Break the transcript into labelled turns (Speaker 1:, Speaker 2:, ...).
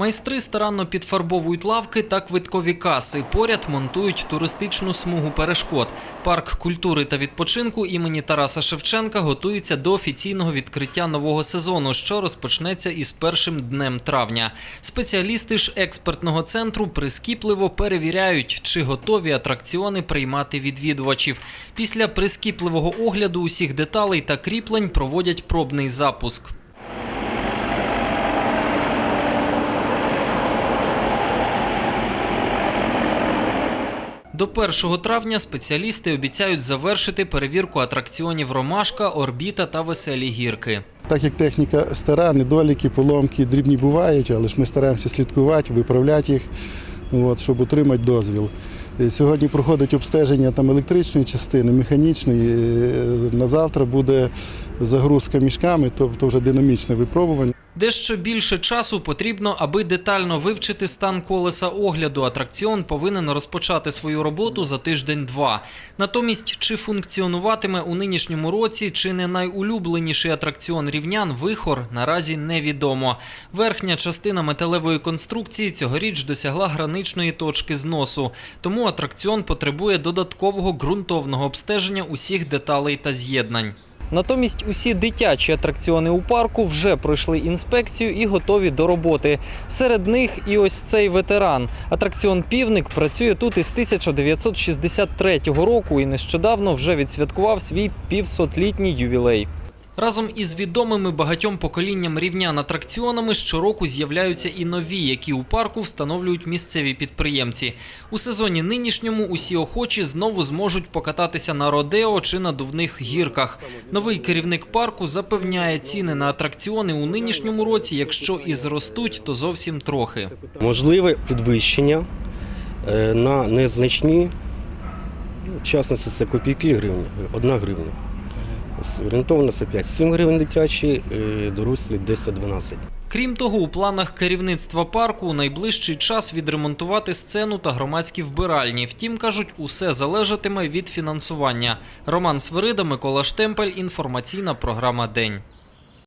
Speaker 1: Майстри старанно підфарбовують лавки та квиткові каси. Поряд монтують туристичну смугу перешкод. Парк культури та відпочинку імені Тараса Шевченка готується до офіційного відкриття нового сезону, що розпочнеться із першим днем травня. Спеціалісти ж експертного центру прискіпливо перевіряють, чи готові атракціони приймати відвідувачів. Після прискіпливого огляду усіх деталей та кріплень проводять пробний запуск. До 1 травня спеціалісти обіцяють завершити перевірку атракціонів Ромашка, Орбіта та Веселі гірки.
Speaker 2: Так як техніка стара, недоліки, поломки дрібні бувають, але ж ми стараємося слідкувати, виправляти їх, от, щоб отримати дозвіл. Сьогодні проходить обстеження там електричної частини, механічної. Е, На завтра буде загрузка мішками, тобто вже динамічне випробування.
Speaker 1: Дещо більше часу потрібно, аби детально вивчити стан колеса огляду. Атракціон повинен розпочати свою роботу за тиждень-два. Натомість, чи функціонуватиме у нинішньому році, чи не найулюбленіший атракціон рівнян вихор наразі невідомо. Верхня частина металевої конструкції цьогоріч досягла граничної точки зносу, тому атракціон потребує додаткового ґрунтовного обстеження усіх деталей та з'єднань. Натомість усі дитячі атракціони у парку вже пройшли інспекцію і готові до роботи. Серед них і ось цей ветеран. Атракціон Півник працює тут із 1963 року і нещодавно вже відсвяткував свій півсотлітній ювілей. Разом із відомими багатьом поколінням рівнян атракціонами щороку з'являються і нові, які у парку встановлюють місцеві підприємці. У сезоні нинішньому усі охочі знову зможуть покататися на родео чи надувних гірках. Новий керівник парку запевняє, ціни на атракціони у нинішньому році, якщо і зростуть, то зовсім трохи.
Speaker 3: Можливе підвищення е, на незначні, ну, в частності це копійки гривні, 1 гривня. Орієнтовно це 5-7 гривень дитячі, е, дорослі 10-12.
Speaker 1: Крім того, у планах керівництва парку у найближчий час відремонтувати сцену та громадські вбиральні. Втім, кажуть, усе залежатиме від фінансування. Роман Свирида, Микола Штемпель. Інформаційна програма День.